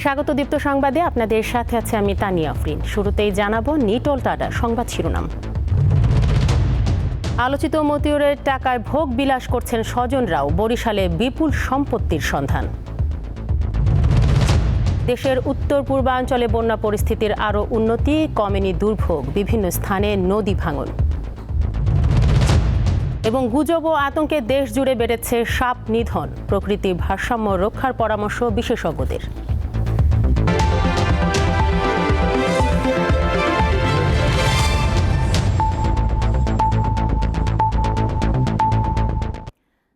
স্বাগত দীপ্ত সংবাদে। আপনাদের সাথে আছে আমি তানিয়া আফরিন। শুরুতেই জানাব নিটল টাটা সংবাদ শিরোনাম। আলোচিত মতিউরের টাকায় ভোগ বিলাস করছেন স্বজনরাও, বরিশালে বিপুল সম্পত্তির সন্ধান। দেশের উত্তর পূর্বাঞ্চলে বন্যা পরিস্থিতির আরও উন্নতি, কমেনি দুর্ভোগ, বিভিন্ন স্থানে নদী ভাঙন। এবং গুজব ও আতঙ্কে দেশ জুড়ে বেড়েছে সাপ নিধন। প্রকৃতির ভারসাম্য রক্ষার পরামর্শ বিশেষজ্ঞদের।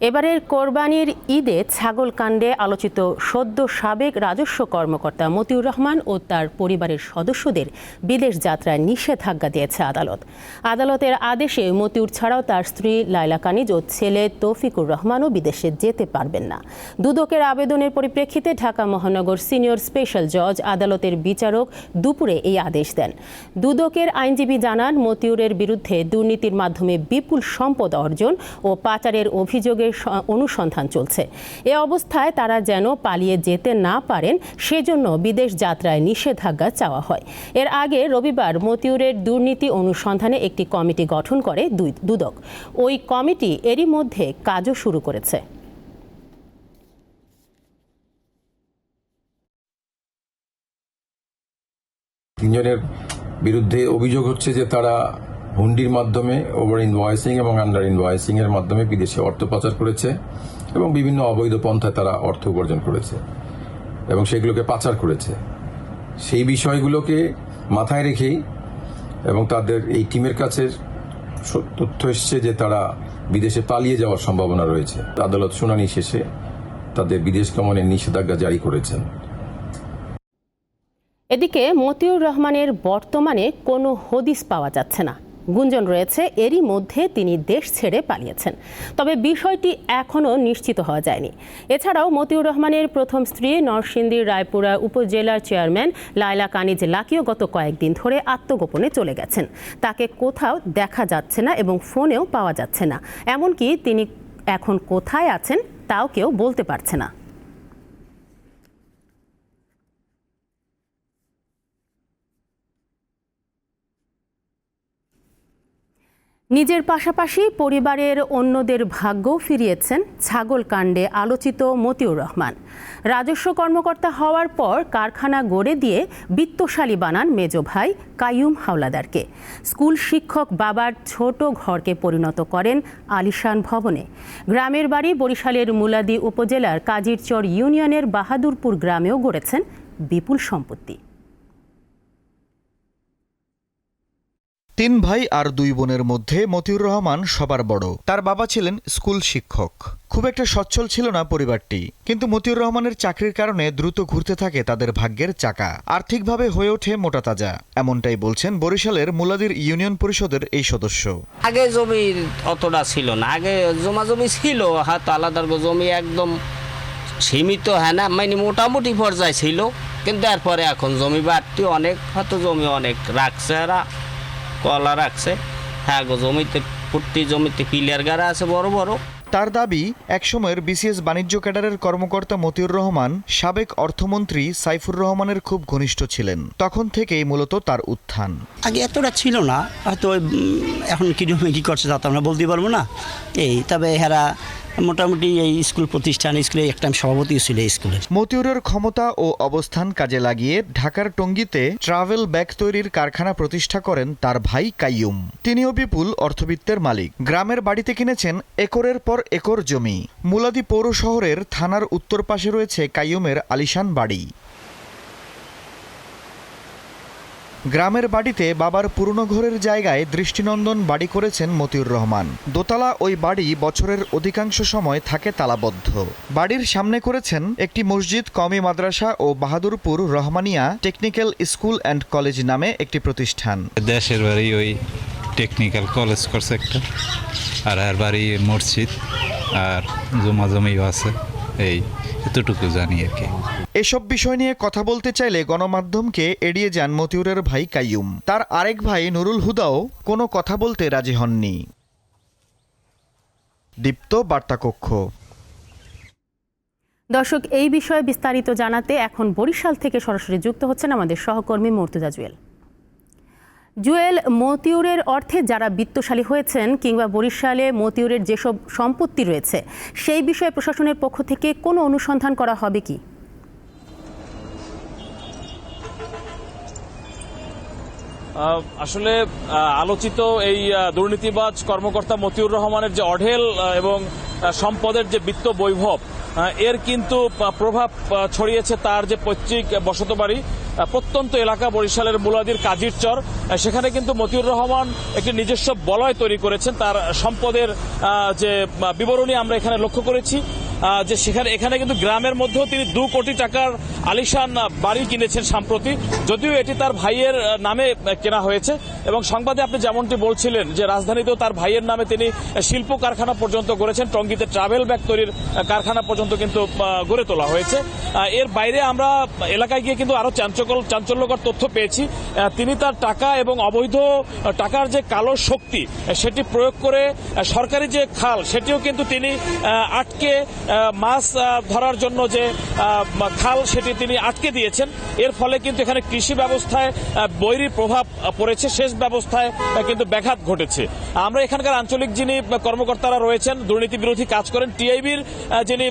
এবারের কোরবানির ঈদে ছাগল কাণ্ডে আলোচিত সদ্য সাবেক রাজস্ব কর্মকর্তা মতিউর রহমান ও তার পরিবারের সদস্যদের বিদেশ যাত্রায় নিষেধাজ্ঞা দিয়েছে আদালত। আদালতের আদেশে মতিউর ছাড়াও তার স্ত্রী লাইলা কানিজ ও ছেলে তৌফিকুর রহমানও বিদেশে যেতে পারবেন না। দুদকের আবেদনের পরিপ্রেক্ষিতে ঢাকা মহানগর সিনিয়র স্পেশাল জজ, আদালতের বিচারক দুপুরে এই আদেশ দেন। দুদকের আইনজীবী জানান, মতিউরের বিরুদ্ধে দুর্নীতির মাধ্যমে বিপুল সম্পদ অর্জন ও পাচারের অভিযোগের স- অনুসন্ধান চলছে। এ অবস্থায় তারা যেন পালিয়ে যেতে না পারেন, সেজন্য বিদেশ যাত্রায় নিষেধাজ্ঞা চাওয়া হয়। এর আগে রবিবার মতিউরের দুর্নীতি অনুসন্ধানে একটি কমিটি গঠন করে দুদক। ওই কমিটি এরই মধ্যে কাজও শুরু করেছে। তিনজনের বিরুদ্ধে অভিযোগ হচ্ছে যে তারা হুন্ডির মাধ্যমে ওভার ইনভয়েসিং এবং আন্ডার ইনভয়েসিং এর মাধ্যমে বিদেশে অর্থ পাচার করেছে এবং বিভিন্ন অবৈধ পন্থায় তারা অর্থ উপার্জন করেছে এবং সেগুলোকে পাচার করেছে। সেই বিষয়গুলোকে মাথায় রেখেই এবং তাদের এই টিমের কাছে তথ্য এসছে যে তারা বিদেশে পালিয়ে যাওয়ার সম্ভাবনা রয়েছে। আদালত শুনানি শেষে তাদের বিদেশ গমনের নিষেধাজ্ঞা জারি করেছেন। এদিকে মতিউর রহমানের বর্তমানে কোনো হদিস পাওয়া যাচ্ছে না। গুঞ্জন রয়েছে, এরই মধ্যে তিনি দেশ ছেড়ে পালিয়েছেন। তবে বিষয়টি এখনও নিশ্চিত হওয়া যায়নি। এছাড়াও মতিউর রহমানের প্রথম স্ত্রী নরসিংদীর রায়পুরা উপজেলার চেয়ারম্যান লায়লা কানিজ লাকিও গত কয়েকদিন ধরে আত্মগোপনে চলে গেছেন। তাকে কোথাও দেখা যাচ্ছে না এবং ফোনেও পাওয়া যাচ্ছে না। এমনকি তিনি এখন কোথায় আছেন, তাও কেউ বলতে পারছে না। নিজের পাশাপাশি পরিবারের অন্যদের ভাগ্যও ফিরিয়েছেন ছাগল কাণ্ডে আলোচিত মতিউর রহমান। রাজস্ব কর্মকর্তা হওয়ার পর কারখানা গড়ে দিয়ে বিত্তশালী বানান মেজ ভাই কাইয়ুম হাওলাদারকে। স্কুল শিক্ষক বাবার ছোট ঘরকে পরিণত করেন আলিশান ভবনে। গ্রামের বাড়ি বরিশালের মুলাদি উপজেলার কাজিরচর ইউনিয়নের বাহাদুরপুর গ্রামেও গড়েছেন বিপুল সম্পত্তি। তিন ভাই আর দুই বোনের মধ্যে মতিউর রহমান সবার বড়। তার বাবা ছিলেন স্কুল শিক্ষক। খুব একটা সচ্ছল ছিল না পরিবারটি। কিন্তু মতিউর রহমানের চাকরির কারণে দ্রুত ঘুরতে থাকে তাদের ভাগ্যের চাকা। আর্থিকভাবে হয়ে ওঠে মোটা তাজা। এমনটাই বলছেন বরিশালের মুলাদির ইউনিয়ন পরিষদের এই সদস্য। আগে জমির অতটা ছিল না। আগে জমা জমি ছিল, হাত আলাদা জমি একদম সীমিত হ্যাঁ না? মানে মোটামুটি পর্যায়ে ছিল। কিন্তু এরপরে এখন জমি বাড়তি অনেক, হয়তো জমি অনেক রাখছে এরা। কলা রাখছে। হ্যাঁ গো জমিতে প্রতি জমিতে পিলিয়ার গাড়া আছে বড় বড়। তার দাবি একসময়ের বিসিএস বাণিজ্য ক্যাডারের কর্মকর্তা মতিউর রহমান সাবেক অর্থমন্ত্রী সাইফুর রহমানের খুব ঘনিষ্ঠ ছিলেন। তখন থেকেই মূলত তার উত্থান। আগে এতটা ছিল না হয়তো এখন কীরকম কী করছে তা তো আমরা বলতে পারব না। এই তবে এরা মোটামুটি এই স্কুল প্রতিষ্ঠান, স্কুলে একটা সভাপতি ছিল স্কুলের মতিউরের ক্ষমতা ও অবস্থান কাজে লাগিয়ে ঢাকার টঙ্গিতে ট্রাভেল ব্যাগ তৈরির কারখানা প্রতিষ্ঠা করেন তার ভাই কাইয়ুম। তিনিও বিপুল অর্থবিত্তের মালিক। গ্রামের বাড়িতে কিনেছেন একরের পর একর জমি। মুলাদি পৌর শহরের থানার উত্তর পাশে রয়েছে কাইয়ুমের আলিশান বাড়ি। গ্রামের বাড়িতে বাবার পুরনো ঘরের জায়গায় দৃষ্টিনন্দন বাড়ি করেছেন মতিউর রহমান। দোতলা ওই বাড়ি বছরের অধিকাংশ সময় থাকে তালাবদ্ধ। বাড়ির সামনে করেছেন একটি মসজিদ কমি মাদ্রাসা ও Bahadurpur Rahmania technical school and college নামে একটি প্রতিষ্ঠান। দেশের বাড়ি ওই টেকনিক্যাল কলেজ করছে একটা আর বাড়ি মসজিদ, আর জমা জমিও আছে। এই এতটুকু জানি আর কি। এসব বিষয় নিয়ে কথা বলতে চাইলে গণমাধ্যমকে এড়িয়ে যান মতিউরের ভাই কাইয়ুম। তার আরেক ভাই নুরুল হুদাও কোনো কথা বলতে রাজি হননি। দীপ্ত বার্তাকক্ষ। দর্শক এই বিষয়ে বিস্তারিত জানাতে এখন বরিশাল থেকে সরাসরি যুক্ত হচ্ছেন আমাদের সহকর্মী মর্তুজা জুয়েল। জুয়েল মতিউরের অর্থে যারা বিত্তশালী হয়েছেন কিংবা বরিশালে মতিউরের যেসব সম্পত্তি রয়েছে সেই বিষয়ে প্রশাসনের পক্ষ থেকে কোনো অনুসন্ধান করা হবে কি? আসলে আলোচিত এই দুর্নীতিবাজ কর্মকর্তা মতিউর রহমানের যে অঢেল এবং সম্পদের যে বিত্ত বৈভব এর কিন্তু প্রভাব ছড়িয়েছে তার যে পৈতৃক বসত বাড়ি আহ, প্রত্যন্ত এলাকা বরিশালের মুলাদির কাজির চর সেখানে কিন্তু মতিউর রহমান একটি নিজস্ব বলয় তৈরি করেছেন। তার সম্পদের যে বিবরণী আমরা এখানে লক্ষ্য করেছি। যে সেখানে এখানে কিন্তু গ্রামের মধ্যেও তিনি দু কোটি টাকার আলিশান বাড়ি কিনেছেন সম্প্রতি। যদিও এটি তার ভাইয়ের নামে কেনা হয়েছে। এবং সংবাদে আপনি যেমনটি বলছিলেন যে রাজধানীতেও তার ভাইয়ের নামে তিনি শিল্প কারখানা পর্যন্ত গড়েছেন। টঙ্গীতে ট্রাভেল ব্যাগ তৈরির কারখানা পর্যন্ত কিন্তু গড়ে তোলা হয়েছে। এর বাইরে আমরা এলাকায় গিয়ে কিন্তু আরও চাঞ্চকর চাঞ্চল্যকর তথ্য পেয়েছি। তিনি তার টাকা এবং অবৈধ টাকার যে কালো শক্তি সেটি প্রয়োগ করে সরকারি যে খাল, সেটিও কিন্তু তিনি আটকে মাছ ধরার জন্য যে খাল সেটি তিনি আটকে দিয়েছেন। এর ফলে কিন্তু এখানে কৃষি ব্যবস্থায় বৈরী প্রভাব পড়েছে। শেষ ব্যবস্থায় কিন্তু ব্যাঘাত ঘটেছে। আমরা এখানকার আঞ্চলিক যিনি কর্মকর্তারা রয়েছেন, দুর্নীতি বিরোধী কাজ করেন, টিআইবির যিনি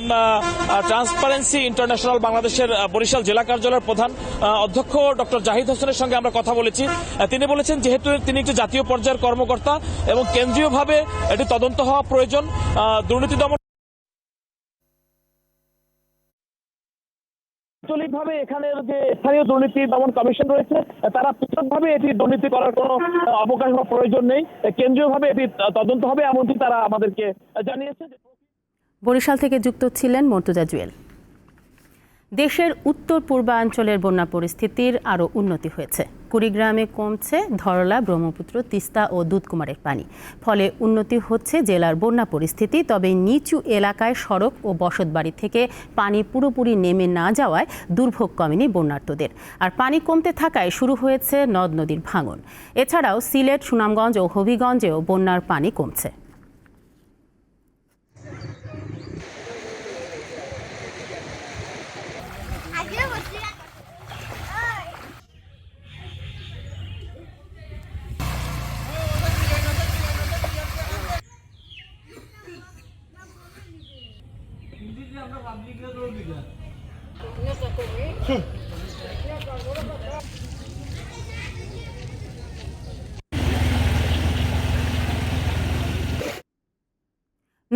ট্রান্সপারেন্সি ইন্টারন্যাশনাল বাংলাদেশের বরিশাল জেলা কার্যালয়ের প্রধান অধ্যক্ষ ডক্টর জাহিদ হোসেনের সঙ্গে আমরা কথা বলেছি। তিনি বলেছেন যেহেতু তিনি একটি জাতীয় পর্যায়ের কর্মকর্তা এবং কেন্দ্রীয়ভাবে এটি তদন্ত হওয়া প্রয়োজন দুর্নীতি দমন আঞ্চলিকভাবে এখানের যে স্থানীয় দুর্নীতি দমন কমিশন রয়েছে, তারা পৃথকভাবে এটি দুর্নীতি করার কোনো অবকাশ বা প্রয়োজন নেই। কেন্দ্রীয়ভাবে এটি তদন্ত হবে এমনটি তারা আমাদেরকে জানিয়েছে। বরিশাল থেকে যুক্ত ছিলেন মর্তুজা জুয়েল। দেশের উত্তর পূর্বাঞ্চলের বন্যা পরিস্থিতির আরও উন্নতি হয়েছে। কুড়িগ্রামে কমছে ধরলা, ব্রহ্মপুত্র, তিস্তা ও দুধকুমারের পানি। ফলে উন্নতি হচ্ছে জেলার বন্যা পরিস্থিতি। তবে নিচু এলাকায় সড়ক ও বসতবাড়ি থেকে পানি পুরোপুরি নেমে না যাওয়ায় দুর্ভোগ কমেনি বন্যার্তদের আর পানি কমতে থাকায় শুরু হয়েছে নদ নদীর ভাঙন। এছাড়াও সিলেট, সুনামগঞ্জ ও হবিগঞ্জেও বন্যার পানি কমছে।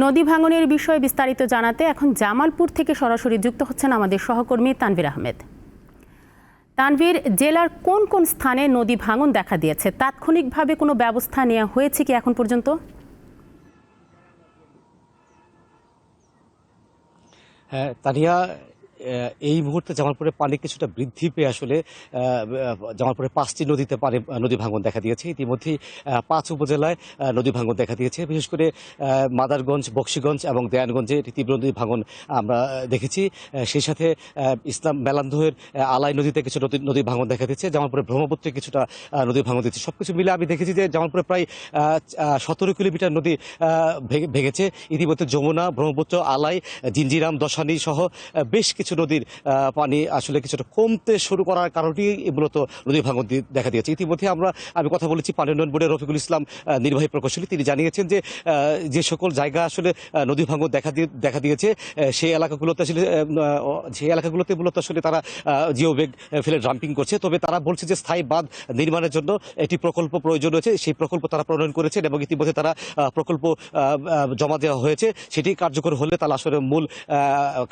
নদী ভাঙনের বিষয়ে বিস্তারিত জানাতে এখন জামালপুর থেকে সরাসরি যুক্ত হচ্ছেন আমাদের সহকর্মী তানভীর আহমেদ। তানভীর, জেলার কোন কোন স্থানে নদী ভাঙন দেখা দিয়েছে? তাৎক্ষণিকভাবে কোনো ব্যবস্থা নেওয়া হয়েছে কি এখন পর্যন্ত? হ্যাঁ তানিয়া এই মুহূর্তে জামালপুরে পানি কিছুটা বৃদ্ধি পেয়ে আসলে জামালপুরে পাঁচটি নদীতে পানি নদী ভাঙন দেখা দিয়েছে। ইতিমধ্যেই পাঁচ উপজেলায় নদী ভাঙন দেখা দিয়েছে। বিশেষ করে মাদারগঞ্জ বক্সিগঞ্জ এবং দেয়ানগঞ্জে তীব্র নদী ভাঙন আমরা দেখেছি। সেই সাথে ইসলাম মেলান্দহের আহ, আলাই নদীতে কিছু নদী নদী ভাঙন দেখা দিয়েছে জামালপুরে ব্রহ্মপুত্রে কিছুটা নদী ভাঙন দিচ্ছে। সবকিছু মিলে আমি দেখেছি যে জামালপুরে প্রায় সতেরো কিলোমিটার নদী ভেঙে- ভেঙেছে। ইতিমধ্যে যমুনা ব্রহ্মপুত্র আলাই জিঞ্জিরাম দশানি সহ বেশ কিছু নদীর পানি আসলে কিছুটা কমতে শুরু করার কারণেই মূলত নদী ভাঙন দেখা দিয়েছে। ইতিমধ্যে আমরা, আমি কথা বলেছি পানি উন্নয়ন বোর্ডের রফিকুল ইসলাম নির্বাহী প্রকৌশলী। তিনি জানিয়েছেন যে যে সকল জায়গা আসলে নদী ভাঙন দেখা দিয়ে দেখা দিয়েছে সেই এলাকাগুলোতে আসলে সেই এলাকাগুলোতে মূলত আসলে তারা জিও বেগ ফেলে ড্রাম্পিং করছে। তবে তারা বলছে যে স্থায়ী বাঁধ নির্মাণের জন্য একটি প্রকল্প প্রয়োজন রয়েছে। সেই প্রকল্প তারা প্রণয়ন করেছেন এবং ইতিমধ্যে তারা প্রকল্প জমা দেওয়া হয়েছে। সেটি কার্যকর হলে তারা আসলে মূল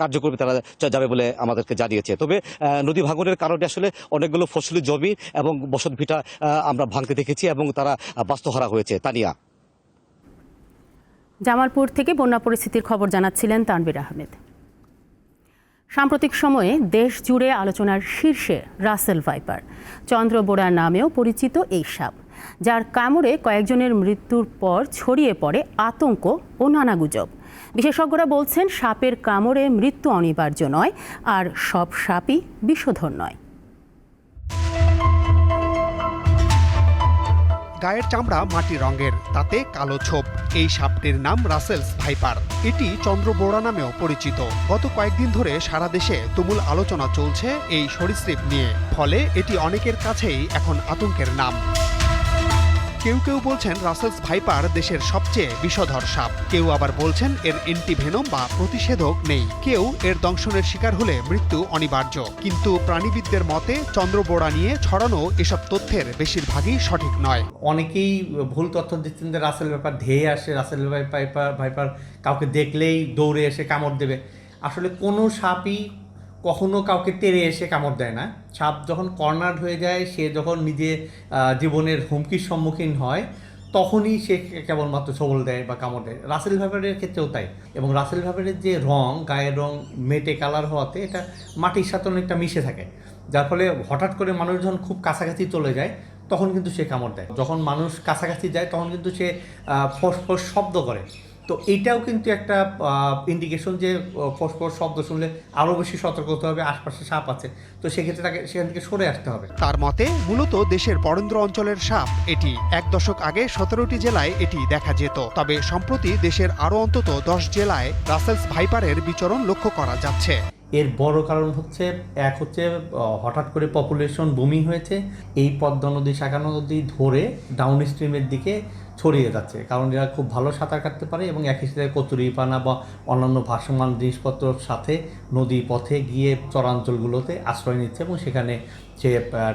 কার্যক্রমে তারা যাবে বলে আমাদেরকে জানিয়েছে। তবে নদী ভাঙনের কারণে আসলে অনেকগুলো ফসলি জমি এবং বসত ভিটা আমরা ভাঙতে দেখেছি এবং তারা বাস্তুহারা হয়েছে। তানিয়া। জামালপুর থেকে বন্যা পরিস্থিতির খবর জানাচ্ছিলেন তানভীর আহমেদ। সাম্প্রতিক সময়ে দেশ জুড়ে আলোচনার শীর্ষে রাসেল ভাইপার চন্দ্রবোড়া নামেও পরিচিত এই সাপ, যার কামড়ে কয়েকজনের মৃত্যুর পর ছড়িয়ে পড়ে আতঙ্ক ও নানা গুজব। বিশেষজ্ঞরা বলছেন সাপের কামড়ে মৃত্যু অনিবার্য নয়, আর সব সাপই বিষধর নয়। গায়ের চামড়া মাটি রঙের, তাতে কালো ছোপ। এই সাপটির নাম রাসেলস ভাইপার। এটি চন্দ্রবোড়া নামেও পরিচিত। গত কয়েকদিন ধরে সারা দেশে তুমুল আলোচনা চলছে এই সরীসৃপ নিয়ে। ফলে এটি অনেকের কাছেই এখন আতঙ্কের নাম। কেউ কেউ বলছেন রাসেলস ভাইপার দেশের সবচেয়ে বিষধর সাপ। কেউ আবার বলছেন এর অ্যান্টিভেনম বা প্রতিষেধক নেই। কেউ এর দংশনের শিকার হলে মৃত্যু অনিবার্য। কিন্তু প্রাণীবিদদের মতে চন্দ্রবোড়া নিয়ে ছড়ানো এসব তথ্যের বেশিরভাগই সঠিক নয়। অনেকেই ভুল তথ্য দিচ্ছেন যে রাসেল ব্যাপার ধেয়ে আসে, রাসেল ভাইপার ভাইপার কাউকে দেখলেই দৌড়ে এসে কামড় দেবে। আসলে কোনো সাপই কখনো কাউকে তেড়ে এসে কামড় দেয় না। সাপ যখন কর্নার হয়ে যায়, সে যখন নিজে জীবনের হুমকির সম্মুখীন হয়, তখনই সে কেবলমাত্র ছবল দেয় বা কামড় দেয়। রাসেল ভাইপারের ক্ষেত্রেও তাই। এবং রাসেল ভাইপারের যে রং, গায়ের রং মেটে কালার হওয়াতে এটা মাটির সাথে অনেকটা মিশে থাকে। যার ফলে হঠাৎ করে মানুষ যখন খুব কাছাকাছি চলে যায়, তখন কিন্তু সে কামড় দেয়। যখন মানুষ কাছাকাছি যায়, তখন কিন্তু সে ফোঁস ফোঁস শব্দ করে। তো এটাও কিন্তু একটা ইন্ডিকেশন যে ফসফর ফোঁস ফোঁস শব্দ শুনলে আরও বেশি সতর্ক হতে হবে, আশপাশে সাপ আছে। তো সেক্ষেত্রে তাকে, সেখান থেকে সরে আসতে হবে। তার মতে, মূলত দেশের বরেন্দ্র অঞ্চলের সাপ, এটি এক দশক আগে সতেরোটি জেলায় এটি দেখা যেত। তবে সম্প্রতি দেশের আরও অন্তত দশ জেলায় রাসেলস ভাইপারের বিচরণ লক্ষ্য করা যাচ্ছে। এর বড় কারণ হচ্ছে, এক হচ্ছে হঠাৎ করে পপুলেশন বুমিং হয়েছে, এই পদ্মা নদী শাখা নদী ধরে ডাউন স্ট্রিমের দিকে ছড়িয়ে যাচ্ছে। কারণ এরা খুব ভালো সাঁতার কাটতে পারে এবং একই সাথে কচুরিপানা বা অন্যান্য ভাসমান জিনিসপত্রর সাথে নদী পথে গিয়ে চরাঞ্চলগুলোতে আশ্রয় নিচ্ছে এবং সেখানে সে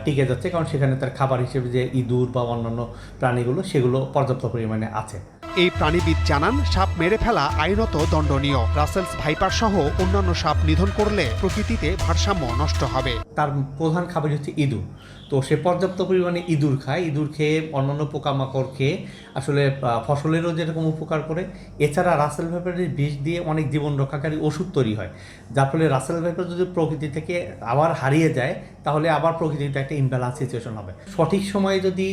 টিকে যাচ্ছে। কারণ সেখানে তার খাবার হিসেবে যে ইঁদুর বা অন্যান্য প্রাণীগুলো, সেগুলো পর্যাপ্ত পরিমাণে আছে। এই প্রাণীবিদ জানান, সাপ মেরে ফেলা আইনত দণ্ডনীয়। রাসেলস ভাইপার সহ অন্যান্য সাপ নিধন করলে প্রকৃতিতে ভারসাম্য নষ্ট হবে। তার প্রধান খাবার হচ্ছে ইঁদুর। তো সে পর্যাপ্ত পরিমাণে ইঁদুর খায়। ইঁদুর খেয়ে অন্যান্য পোকামাকড় খেয়ে আসলে ফসলেরও যেরকম উপকার করে, এছাড়া রাসেল ভাইপারের বিষ দিয়ে অনেক জীবন রক্ষাকারী ওষুধ তৈরি হয়। যার ফলে রাসেল ভাইপার যদি প্রকৃতি থেকে আবার হারিয়ে যায়, তাহলে আবার প্রকৃতিতে একটা ইমব্যালেন্স সিচুয়েশন হবে। সঠিক সময়ে যদি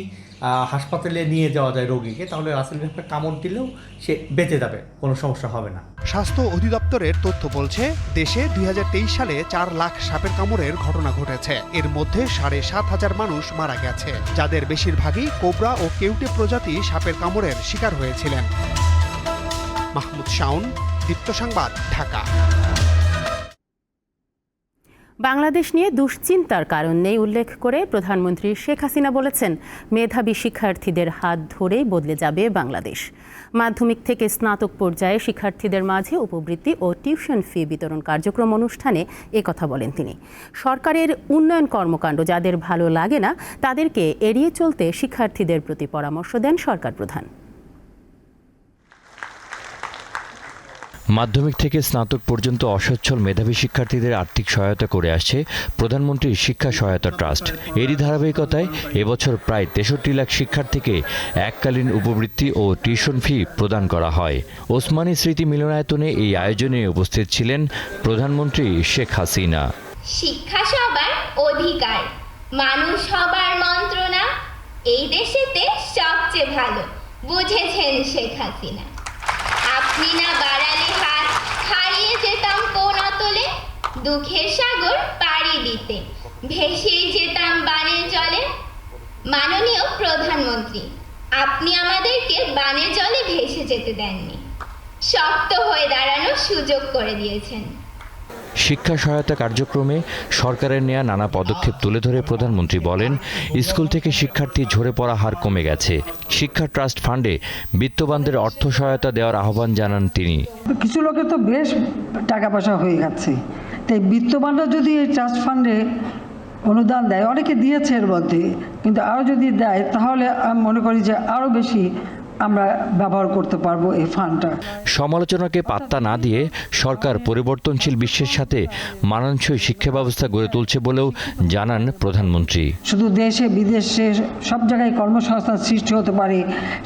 হাসপাতালে নিয়ে যাওয়া যায় রোগীকে, তাহলে রাসেল ভাইপার কামড় দিলেও সে বেঁচে যাবে, কোনো সমস্যা হবে না। স্বাস্থ্য অধিদপ্তরের তথ্য বলছে, দেশে দুই হাজার তেইশ সালে চার লাখ সাপের কামড়ের ঘটনা ঘটেছে। এর মধ্যে সাড়ে সাত হাজার মানুষ মারা গেছে, যাদের বেশিরভাগই কোবরা ও কেউটে প্রজাতি সাপের কামড়ের শিকার হয়েছিলেন। মাহমুদ শাউন দীপ্ত সংবাদ, ঢাকা। বাংলাদেশ নিয়ে দুশ্চিন্তার কারণ নেই উল্লেখ করে প্রধানমন্ত্রী শেখ হাসিনা বলেছেন, মেধাবী শিক্ষার্থীদের হাত ধরেই বদলে যাবে বাংলাদেশ। মাধ্যমিক থেকে স্নাতক পর্যায়ে শিক্ষার্থীদের মাঝে উপবৃত্তি ও টিউশন ফি বিতরণ কার্যক্রম অনুষ্ঠানে কথা বলেন তিনি। সরকারের উন্নয়ন কর্মকাণ্ড যাদের ভালো লাগে না, তাদেরকে এড়িয়ে চলতে শিক্ষার্থীদের প্রতি পরামর্শ দেন সরকার প্রধান। মাধ্যমিক থেকে স্নাতক পর্যন্ত অসচ্ছল মেধাবী শিক্ষার্থীদের আর্থিক সহায়তা করে আসছে প্রধানমন্ত্রীর শিক্ষা সহায়তা ট্রাস্ট। এরই ধারাবাহিকতায় এবছর প্রায় তেষট্টি লাখ শিক্ষার্থীকে এককালীন উপবৃত্তি ও টিউশন ফি প্রদান করা হয়। ওসমানী স্মৃতি মিলনায়তনে এই আয়োজনে উপস্থিত ছিলেন প্রধানমন্ত্রী শেখ হাসিনা। শিক্ষা সবার অধিকার, মানুষ সবার মন্ত্রণা, এই দেশেতে সবচেয়ে ভালো, বুঝেছেন শেখ হাসিনা। আপনি না বাড়ালে হাত হারিয়ে যেতাম কোন অতলে দুঃখের সাগর পাড়ি দিতে। ভেসেই যেতাম বানের জলে। মাননীয় প্রধানমন্ত্রী, আপনি আমাদেরকে বানের জলে ভেসে যেতে দেননি। শক্ত হয়ে দাঁড়ানোর সুযোগ করে দিয়েছেন। শিক্ষা সহায়তা কার্যক্রমে সরকারের নেয়া নানা পদক্ষেপ তুলে ধরে প্রধানমন্ত্রী বলেন, স্কুল থেকে শিক্ষার্থী ঝরে পড়া হার কমে গেছে। শিক্ষা ট্রাস্ট ফান্ডে বিত্তবানদের অর্থ সহায়তা দেওয়ার আহ্বান জানান তিনি। কিছু লোকের তো বেশ টাকা পয়সা হয়ে যাচ্ছে তাই বিত্তবানরা যদি এই ট্রাস্ট ফান্ডে অনুদান দেয়, অনেকে দিয়েছে এর মধ্যে, কিন্তু আরও যদি দেয়, তাহলে আমি মনে করি যে আরও বেশি আমরা ব্যবহার করতে পারব এই ফান্ডটা। সমালোচনাকে পাত্তা না দিয়ে সরকার পরিবর্তনশীল বিশ্বের সাথে মানানসই শিক্ষা ব্যবস্থা গড়ে তুলছে বলেও জানান প্রধানমন্ত্রী। শুধু দেশে বিদেশে সব জায়গায় কর্মসংস্থান সৃষ্টি হতে পারে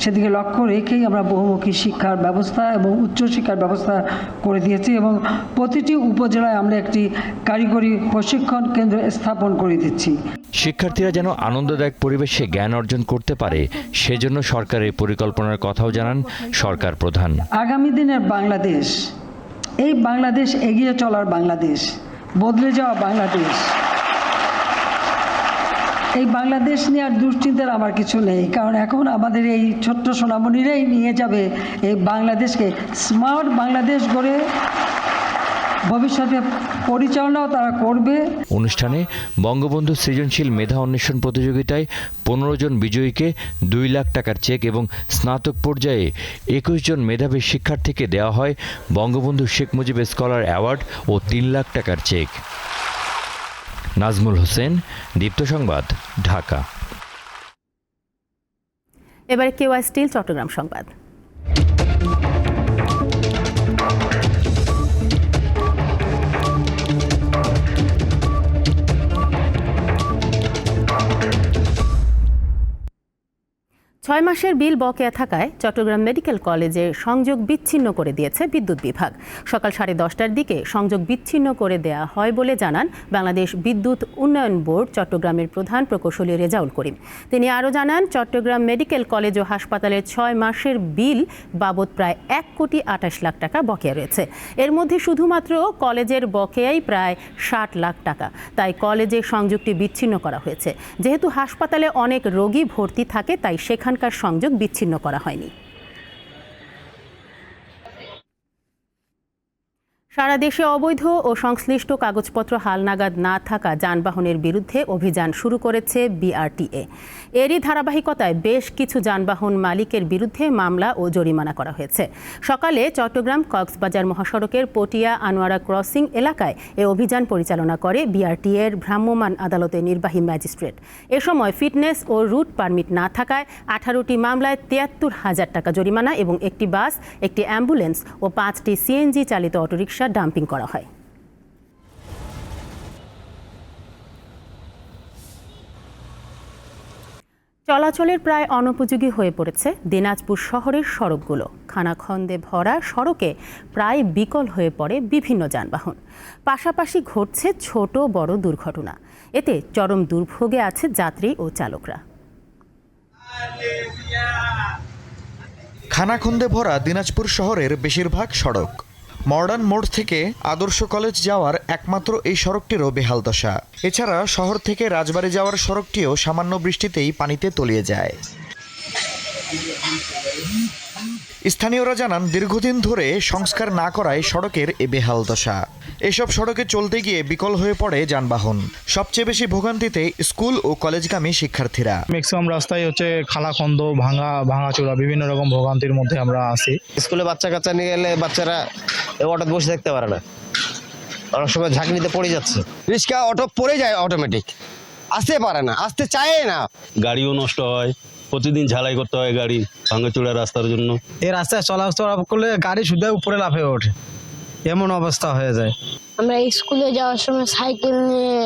সেদিকে লক্ষ্য রেখেই আমরা বহুমুখী শিক্ষার ব্যবস্থা এবং উচ্চশিক্ষার ব্যবস্থা করে দিয়েছি এবং প্রতিটি উপজেলায় আমরা একটি কারিগরি প্রশিক্ষণ কেন্দ্র স্থাপন করে দিচ্ছি। শিক্ষার্থীরা যেন আনন্দদায়ক পরিবেশে জ্ঞান অর্জন করতে পারে সেজন্য সরকারের পরিকল্পনার কথাও জানান সরকার প্রধান। আগামী দিনের বাংলাদেশ, এই বাংলাদেশ এগিয়ে চলার বাংলাদেশ, বদলে যাওয়া বাংলাদেশ, এই বাংলাদেশ নিয়ে আর দুশ্চিন্তার আমার কিছু নেই, কারণ এখন আমাদের এই ছোট্ট সোনামণিরাই নিয়ে যাবে এই বাংলাদেশকে। স্মার্ট বাংলাদেশ গড়ে ভবিষ্যতে পরিচালনাও তারা করবে। অনুষ্ঠানে বঙ্গবন্ধু সৃজনশীল মেধা অন্বেষণ প্রতিযোগিতায় পনেরো জন বিজয়ীকে দুই লাখ টাকার চেক এবং স্নাতক পর্যায়ে একুশ জন মেধাবী শিক্ষার্থীকে দেওয়া হয় বঙ্গবন্ধু শেখ মুজিব স্কলার অ্যাওয়ার্ড ও তিন লাখ টাকার চেক। নাজমুল হোসেন দীপ্ত সংবাদ ঢাকা। এবারে কেওয়াই স্টিল চট্টগ্রাম সংবাদ। ছয় মাসের বিল বকেয়া থাকায় চট্টগ্রাম মেডিকেল কলেজে সংযোগ বিচ্ছিন্ন করে দিয়েছে বিদ্যুৎ বিভাগ। সকাল সাড়ে দশটার দিকে সংযোগ বিচ্ছিন্ন করে দেয়া হয় বলে জানান বাংলাদেশ বিদ্যুৎ উন্নয়ন বোর্ড চট্টগ্রামের প্রধান প্রকৌশলী রেজাউল করিম। তিনি আরও জানান, চট্টগ্রাম মেডিকেল কলেজ ও হাসপাতালের ছয় মাসের বিল বাবদ প্রায় এক কোটি আঠাশ লাখ টাকা বকেয়া রয়েছে। এর মধ্যে শুধুমাত্র কলেজের বকেয়াই প্রায় ষাট লাখ টাকা। তাই কলেজে সংযোগটি বিচ্ছিন্ন করা হয়েছে। যেহেতু হাসপাতালে অনেক রোগী ভর্তি থাকে, তাই সেখানকার সংযোগ বিচ্ছিন্ন করা হয়নি। সারা দেশে অবৈধ ও সংশ্লিষ্ট কাগজপত্র হালনাগাদ না থাকা যানবাহনের বিরুদ্ধে অভিযান শুরু করেছে বিআরটিএ। এরই ধারাবাহিকতায় বেশ কিছু যানবাহন মালিকের বিরুদ্ধে মামলা ও জরিমানা করা হয়েছে। সকালে চট্টগ্রাম কক্সবাজার মহাসড়কের পটিয়া আনোয়ারা ক্রসিং এলাকায় এ অভিযান পরিচালনা করে বিআরটিএর ভ্রাম্যমাণ আদালতের নির্বাহী ম্যাজিস্ট্রেট। এ সময় ফিটনেস ও রুট পারমিট না থাকায় আঠারোটি মামলায় তিয়াত্তর হাজার টাকা জরিমানা এবং একটি বাস, একটি অ্যাম্বুলেন্স ও পাঁচটি সিএনজি চালিত অটোরিকশা ডাম্পিং করা হয়। চলাচলের প্রায় অনুপযোগী হয়ে পড়েছে দিনাজপুর শহরের সড়কগুলো। খানাখন্দে ভরা সড়কে প্রায় বিকল হয়ে পড়ে বিভিন্ন যানবাহন। পাশাপাশি ঘটছে ছোট বড় দুর্ঘটনা। এতে চরম দুর্ভোগে আছে যাত্রী ও চালকরা। খানাখন্দে ভরা দিনাজপুর শহরের বেশিরভাগ সড়ক মডার্ন মোড় থেকে আদর্শ কলেজ যাওয়ার একমাত্র এই সড়কটিরও বেহাল দশা। এছাড়া শহর থেকে রাজবাড়ি যাওয়ার সড়কটিও সামান্য বৃষ্টিতেই পানিতে তলিয়ে যায়। স্থানীয়রা জানান দীর্ঘদিন ধরে সংস্কার না করায় সড়কের এ বেহাল দশা। এসব সড়কে চলতে গিয়ে বিকল হয়ে পড়ে যানবাহন। সবচেয়ে বেশি ভোগান্তিতে স্কুল ও কলেজগামী শিক্ষার্থীরা। ম্যাক্সিমাম রাস্তায় হচ্ছে খালাখন্দ ভাঙা ভাঙাচোরা বিভিন্ন রকম ভোগান্তির মধ্যে আমরা আছি। স্কুলে বাচ্চা কাচ্চা নিয়ে গেলে বাচ্চারা অটোতে বসে থাকতে পারে না। অনেক সময় ঝাঁকনিতে পড়ে যাচ্ছে। রিক্সা অটো পড়ে যায় অটোমেটিক আসতে পারে না আসতে চায় না। গাড়িও নষ্ট হয়। প্রতিদিন ঝালাই করতে হয় গাড়ি ভাঙাচোরা রাস্তার জন্য। এই রাস্তায় চলাচল করলে গাড়ি শুধু উপরে লাফে ওঠে। এমন অবস্থা হয়ে যায়। আমরা স্কুলে যাওয়ার সময় সাইকেল নিয়ে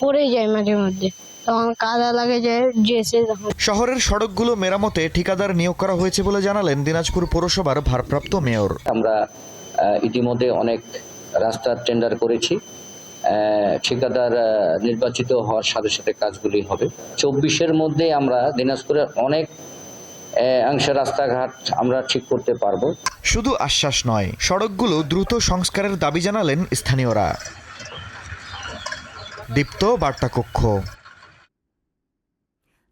পড়ে যাই মাঝে মধ্যে। তখন কাদা লাগে যায় ড্রেসে শহরের সড়কগুলো মেরামতে ঠিকাদার নিয়োগ করা হয়েছে বলে জানালেন দিনাজপুর পৌরসভার ভারপ্রাপ্ত মেয়র। আমরা ইতিমধ্যে অনেক রাস্তার টেন্ডার করেছি। ঠিকাদার নির্বাচিত হওয়ার সাথে সাথে কাজগুলি হবে। চব্বিশের মধ্যে আমরা দিনাজপুরের অনেক অংশে রাস্তাঘাট আমরা ঠিক করতে পারব। শুধু আশ্বাস নয়, সড়কগুলো দ্রুত সংস্কারের দাবি জানালেন স্থানীয়রা। দীপ্ত বার্তা কক্ষ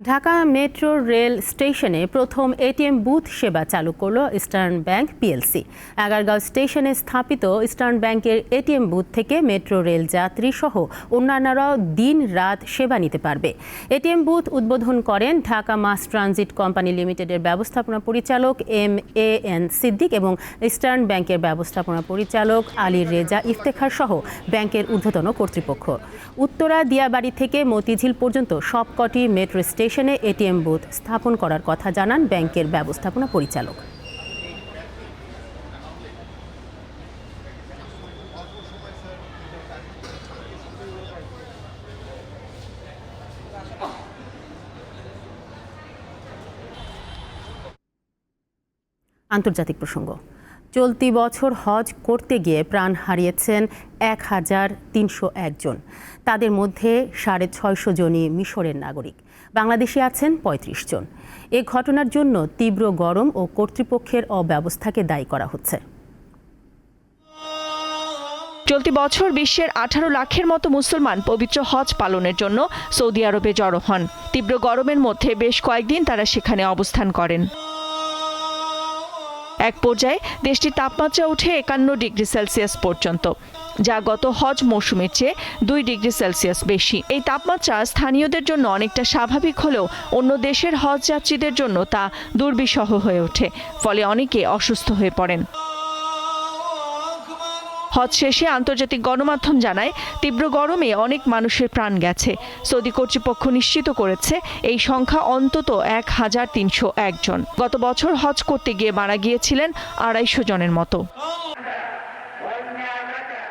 ঢাকা মেট্রো রেল স্টেশনে প্রথম এটিএম বুথ সেবা চালু করল ইস্টার্ন ব্যাংক পিএলসি। আগারগাঁও স্টেশনে স্থাপিত ইস্টার্ন ব্যাংকের এটিএম বুথ থেকে মেট্রো রেল যাত্রী সহ অন্যান্যরাও দিন রাত সেবা নিতে পারবে। এটিএম বুথ উদ্বোধন করেন ঢাকা মাস ট্রানজিট কোম্পানি লিমিটেডের ব্যবস্থাপনা পরিচালক এম এ এন সিদ্দিক এবং ইস্টার্ন ব্যাংকের ব্যবস্থাপনা পরিচালক আলী রেজা ইফতেখার সহ ব্যাংকের ঊর্ধ্বতন কর্তৃপক্ষ। উত্তরা দিয়াবাড়ি থেকে মতিঝিল পর্যন্ত সবকটি মেট্রো স্টেশনে এটিএম বুথ স্থাপন করার কথা জানান ব্যাংকের ব্যবস্থাপনা পরিচালক। আন্তর্জাতিক প্রসঙ্গ। চলতি বছর হজ করতে গিয়ে প্রাণ হারিয়েছেন এক হাজার তিনশো একজন তাদের মধ্যে সাড়ে ছয়শো জনই মিশরের নাগরিক। বাংলাদেশে আছেন ৩৫ জন। এ ঘটনার জন্য তীব্র গরম ও কর্তৃপক্ষের অব্যবস্থাকে দায়ী করা হচ্ছে। চলতি বছর বিশ্বের আঠারো লাখের মতো মুসলমান পবিত্র হজ পালনের জন্য সৌদি আরবে জড়ো হন। তীব্র গরমের মধ্যে বেশ কয়েকদিন তারা সেখানে অবস্থান করেন। এক পর্যায়ে দেশটির তাপমাত্রা উঠে একান্ন ডিগ্রি সেলসিয়াস পর্যন্ত। যা গত হজ মৌসুমের চেয়ে দুই ডিগ্রি সেলসিয়াস বেশি। এই তাপমাত্রা স্থানীয়দের জন্য অনেকটা স্বাভাবিক হলেও অন্য দেশের হজ যাত্রীদের জন্য তা দুর্বিষহ হয়ে ওঠে, ফলে অনেকে অসুস্থ হয়ে পড়েন। হজ শেষে আন্তর্জাতিক গণমাধ্যম জানায়, তীব্র গরমে অনেক মানুষের প্রাণ গেছে। সৌদি কর্তৃপক্ষ নিশ্চিত করেছে, এই সংখ্যা অন্তত এক হাজার তিনশো একজন গত বছর হজ করতে গিয়ে মারা গিয়েছিলেন আড়াইশো জনের মতো।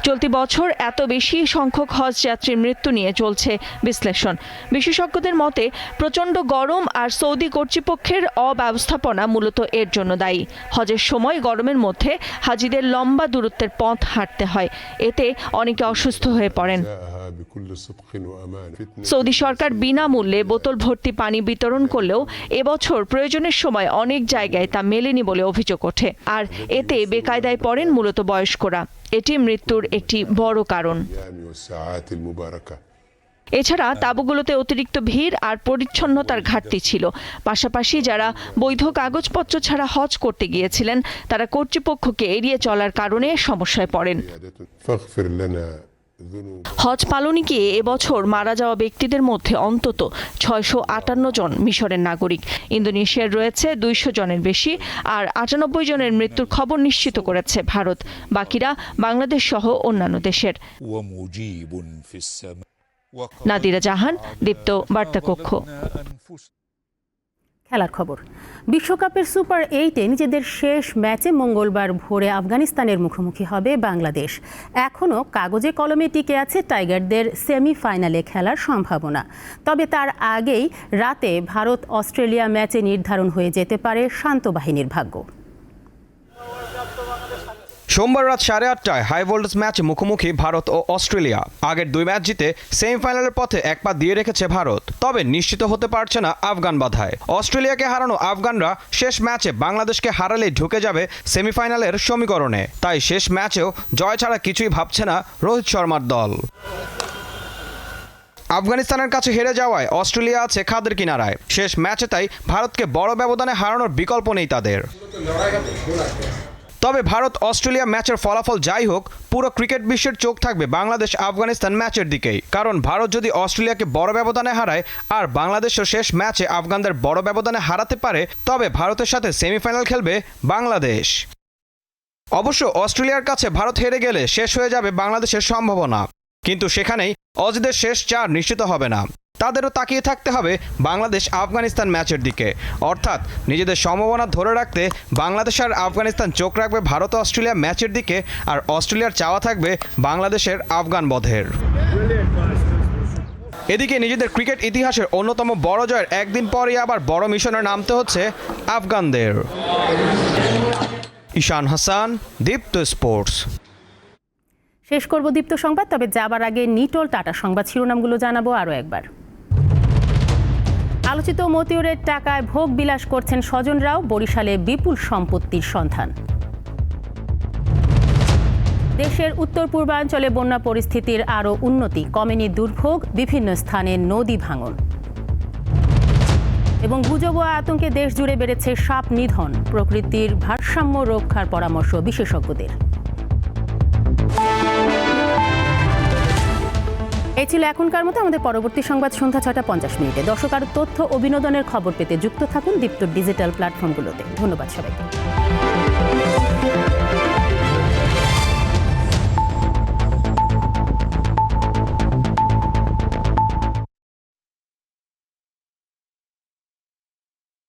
চলতি বছর এত বেশি সংখ্যক হজ যাত্রীর মৃত্যু নিয়ে চলছে বিশ্লেষণ। বিশেষজ্ঞদের মতে, প্রচণ্ড গরম আর সৌদি কর্তৃপক্ষের অব্যবস্থাপনা মূলত এর জন্য দায়ী। হজের সময় গরমের মধ্যে হাজিদের লম্বা দূরত্বের পথ হাঁটতে হয়। এতে অনেকে অসুস্থ হয়ে পড়েন। সৌদি সরকার বিনামূল্যে বোতল ভর্তি পানি বিতরণ করলেও এবছর প্রয়োজনের সময় অনেক জায়গায় তা মেলেনি বলে অভিযোগ ওঠে। আর এতে বেকায়দায় পড়েন মূলত বয়স্করা। এটি মৃত্যুর একটি বড় কারণ। এছাড়া তাঁবুগুলোতে অতিরিক্ত ভিড় আর পরিচ্ছন্নতার ঘাটতি ছিল। পাশাপাশি যারা বৈধ কাগজপত্র ছাড়া হজ করতে গিয়েছিলেন, তারা কর্তৃপক্ষকে এড়িয়ে চলার কারণে সমস্যায় পড়েন। হজ পালনে গিয়ে এবছর মারা যাওয়া ব্যক্তিদের মধ্যে অন্তত ছয়শো আটান্ন জন মিশরের নাগরিক। ইন্দোনেশিয়ার রয়েছে দুইশো জনের বেশি আর আটানব্বই জনের মৃত্যুর খবর নিশ্চিত করেছে ভারত। বাকিরা বাংলাদেশ সহ অন্যান্য দেশের। নাদিরা জাহান দীপ্ত বার্তা কক্ষ খেলার খবর। বিশ্বকাপের সুপার এইটে নিজেদের শেষ ম্যাচে মঙ্গলবার ভোরে আফগানিস্তানের মুখোমুখি হবে বাংলাদেশ। এখনও কাগজে কলমে টিকে আছে টাইগারদের সেমিফাইনালে খেলার সম্ভাবনা। তবে তার আগেই রাতে ভারত অস্ট্রেলিয়া ম্যাচে নির্ধারণ হয়ে যেতে পারে শান্ত বাহিনীর ভাগ্য। সোমবার রাত সাড়ে আটটায় হাই ভোল্টেজ ম্যাচে মুখোমুখি ভারত ও অস্ট্রেলিয়া। আগের দুই ম্যাচ জিতে সেমিফাইনালের পথে এক পা দিয়ে রেখেছে ভারত। তবে নিশ্চিত হতে পারছে না আফগান বাধায়। অস্ট্রেলিয়াকে হারানো আফগানরা শেষ ম্যাচে বাংলাদেশকে হারালেই ঢুকে যাবে সেমিফাইনালের সমীকরণে। তাই শেষ ম্যাচেও জয় ছাড়া কিছুই ভাবছে না রোহিত শর্মার দল। আফগানিস্তানের কাছে হেরে যাওয়ায় অস্ট্রেলিয়া আছে খাদের কিনারায়। শেষ ম্যাচে তাই ভারতকে বড় ব্যবধানে হারানোর বিকল্প নেই তাদের। তবে ভারত অস্ট্রেলিয়া ম্যাচের ফলাফল যাই হোক, পুরো ক্রিকেট বিশ্বের চোখ থাকবে বাংলাদেশ আফগানিস্তান ম্যাচের দিকেই। কারণ ভারত যদি অস্ট্রেলিয়াকে বড় ব্যবধানে হারায় আর বাংলাদেশও শেষ ম্যাচে আফগানদের বড় ব্যবধানে হারাতে পারে, তবে ভারতের সাথে সেমিফাইনাল খেলবে বাংলাদেশ। অবশ্য অস্ট্রেলিয়ার কাছে ভারত হেরে গেলে শেষ হয়ে যাবে বাংলাদেশের সম্ভাবনা। কিন্তু সেখানেই অজিদের শেষ চার নিশ্চিত হবে না। তাদেরও তাকিয়ে থাকতে হবে বাংলাদেশ আফগানিস্তান ম্যাচের দিকে। অর্থাৎ নিজেদের সম্ভাবনা ধরে রাখতে বাংলাদেশ আর আফগানিস্তান চোখ রাখবে ভারত অস্ট্রেলিয়া ম্যাচের দিকে আর অস্ট্রেলিয়ার চাওয়া থাকবে বাংলাদেশের আফগান বধের। এদিকে নিজেদের ক্রিকেট ইতিহাসের অন্যতম বড় জয়ের একদিন পরই আবার বড় মিশনে নামতে হচ্ছে আফগানদের। ঈশান হাসান, দীপ্ত স্পোর্টস। শেষ করব দীপ্ত সংবাদ, তবে যাবার আগে নিটোল টাটা সংবাদ শিরোনামগুলো জানাব আরও একবার। আলোচিত মতিউরের টাকায় ভোগ বিলাস করছেন স্বজনরাও, বরিশালে বিপুল সম্পত্তির সন্ধান। দেশের উত্তর পূর্বাঞ্চলে বন্যা পরিস্থিতির আরও উন্নতি, কমেনি দুর্ভোগ, বিভিন্ন স্থানে নদী ভাঙন। এবং গুজব ও আতঙ্কে দেশ জুড়ে বেড়েছে সাপ নিধন, প্রকৃতির ভারসাম্য রক্ষার পরামর্শ বিশেষজ্ঞদের। এই ছিল এখনকার মতো, আমাদের পরবর্তী সংবাদ সন্ধ্যা ছটা পঞ্চাশ মিনিটে। দর্শক আর তথ্য ও বিনোদনের খবর পেতে যুক্ত থাকুন দীপ্ত ডিজিটাল প্ল্যাটফর্মগুলোতে। ধন্যবাদ সবাইকে।